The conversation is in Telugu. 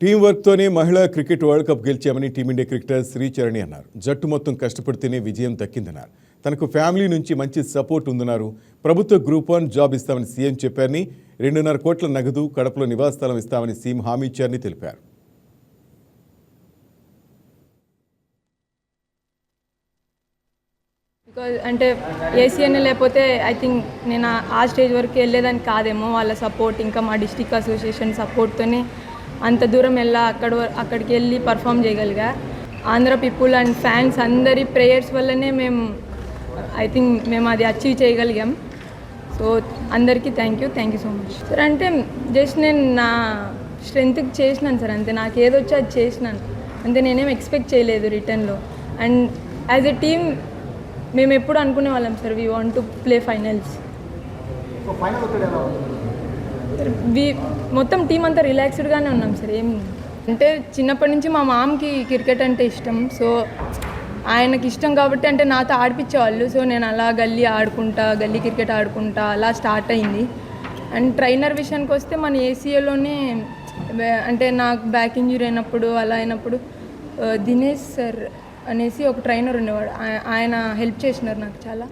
టీం వర్క్తోనే మహిళా క్రికెట్ వరల్డ్ కప్ గెలిచామని టీమిండియా క్రికెటర్ శ్రీచరణి అన్నారు. జట్టు మొత్తం కష్టపడితేనే విజయం దక్కిందన్నారు. తనకు ఫ్యామిలీ నుంచి మంచి సపోర్ట్ ఉందన్నారు. ప్రభుత్వ గ్రూప్ వన్ జాబ్ ఇస్తామని సీఎం చెప్పారని రెండున్నర కోట్ల నగదు కడపలో నివాస స్థలం ఇస్తామని సీఎం హామీ ఇచ్చారని తెలిపారు. బికాజ్ అంటే ఏసీఎన్ లేకపోతే ఐ థింక్ నేను ఆ- ఆ స్టేజ్ వరకు వెళ్ళేదాన్ని కాదేమో వాళ్ళ సపోర్ట్ ఇంకా మా డిస్టిక్ అసోసియేషన్ సపోర్ట్తోనే అంత దూరం వెళ్ళా అక్కడ అక్కడికి వెళ్ళి పర్ఫామ్ చేయగలిగా. ఆంధ్ర పీపుల్ అండ్ ఫ్యాన్స్ అందరి ప్రేయర్స్ వల్లనే మేము ఐ థింక్ మేము అది అచీవ్ చేయగలిగాం. సో అందరికీ thank you thank you so much sir అంటే జస్ట్ నేను నా స్ట్రెంత్కి చేసినాను సార్ అంతే. నాకు ఏదొచ్చి అది చేసినాను. అంతే నేనేం ఎక్స్పెక్ట్ చేయలేదు రిటర్న్లో అండ్ యాజ్ ఎ టీమ్ మేము ఎప్పుడు అనుకునే వాళ్ళం sir we want to play finals మొత్తం టీం అంతా రిలాక్స్డ్గానే ఉన్నాం సార్ ఏం అంటే చిన్నప్పటి నుంచి మా మామకి క్రికెట్ అంటే ఇష్టం సో ఆయనకి ఇష్టం కాబట్టి అంటే నాతో ఆడిపించేవాళ్ళు సో నేను అలా గల్లీ ఆడుకుంటా గల్లీ క్రికెట్ ఆడుకుంటా అలా స్టార్ట్ అయింది. అండ్ ట్రైనర్ విషయానికి వస్తే మన ఏసీఏలోనే అంటే నాకు బ్యాక్ ఇంజురీ అయినప్పుడు అలా అయినప్పుడు దినేష్ సార్ అనేసి ఒక ట్రైనర్ ఉండేవాడు. ఆయన హెల్ప్ చేసినారు నాకు చాలా.